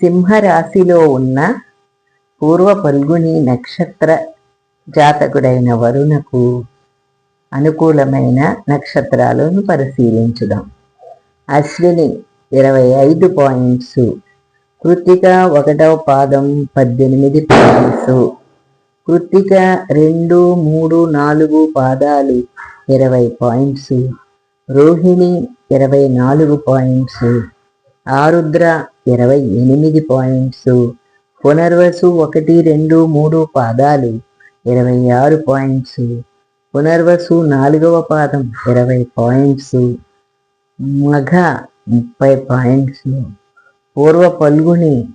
సింహరాశిలో ఉన్న పూర్వ పల్గుని నక్షత్ర జాతకుడైన వరుణకు అనుకూలమైన నక్షత్రాలను పరిశీలించుదాం. అశ్విని ఇరవై ఐదు పాయింట్స్ కృతిక ఒకటవ పాదం పద్దెనిమిది పాయింట్స్ కృతిక రెండు మూడు నాలుగు పాదాలు ఇరవై పాయింట్స్ రోహిణి ఇరవై నాలుగు పాయింట్స్ ఆరుద్ర ఇరవై ఎనిమిది పాయింట్స్. పునర్వసు ఒకటి రెండు మూడు పాదాలు ఇరవై ఆరు పాయింట్స్. పునర్వసు నాలుగవ పాదం ఇరవై పాయింట్స్. మఘ ముప్పై పాయింట్స్. పూర్వ పల్గుని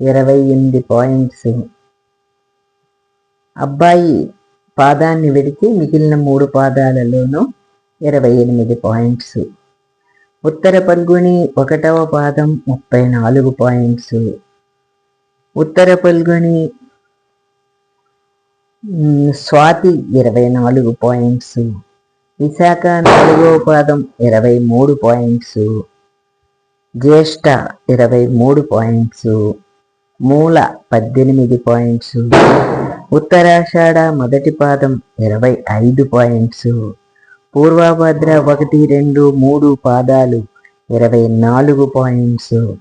ఇరవై ఎనిమిది పాయింట్స్. అబ్బాయి పాదాన్ని విడిచి మిగిలిన మూడు పాదాలలోనూ ఇరవై ఎనిమిది పాయింట్స్. ఉత్తర పల్గుని ఒకటవ పాదం ముప్పై నాలుగు పాయింట్స్. ఉత్తర పల్గుని స్వాతి ఇరవై నాలుగు పాయింట్స్. విశాఖ నాలుగవ పాదం ఇరవై మూడు పాయింట్స్. జ్యేష్ఠ ఇరవై మూడు పాయింట్స్. మూల పద్దెనిమిది పాయింట్స్. ఉత్తరాషాఢ మొదటి పాదం ఇరవై ఐదు పాయింట్స్. పూర్వభద్ర ఒకటి రెండు మూడు పాదాలు ఇరవై నాలుగు పాయింట్స్.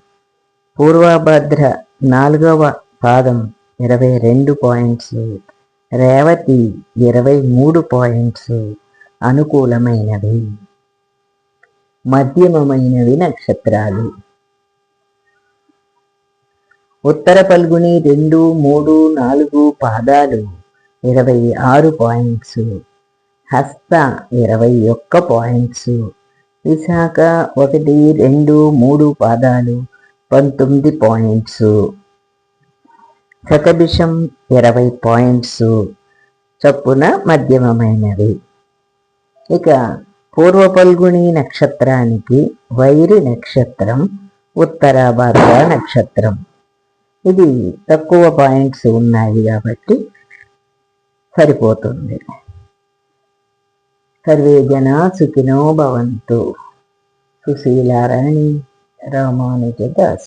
పూర్వభద్ర నాలుగవ పాదం ఇరవై రెండు పాయింట్స్. రేవతి ఇరవై మూడు పాయింట్స్ అనుకూలమైనవి. మధ్యమమైనవి నక్షత్రాలు. ఉత్తర పల్గుని రెండు మూడు నాలుగు పాదాలు ఇరవై ఆరు పాయింట్స్. హస్త ఇరవై ఒక్క పాయింట్స్. విశాఖ ఒకటి రెండు మూడు పాదాలు పంతొమ్మిది పాయింట్స్. శతభిషం ఇరవై పాయింట్స్. చొప్పున మధ్యమమైనవి. ఇక పూర్వ పల్గుని నక్షత్రానికి వైరి నక్షత్రం ఉత్తర భారత నక్షత్రం. ఇది తక్కువ పాయింట్స్ ఉన్నాయి కాబట్టి సరిపోతుంది. സർവേ ജനാ സുഖിനോ ഭവന്തു. സുശീലാറാണി രാമാനുജദാസ്.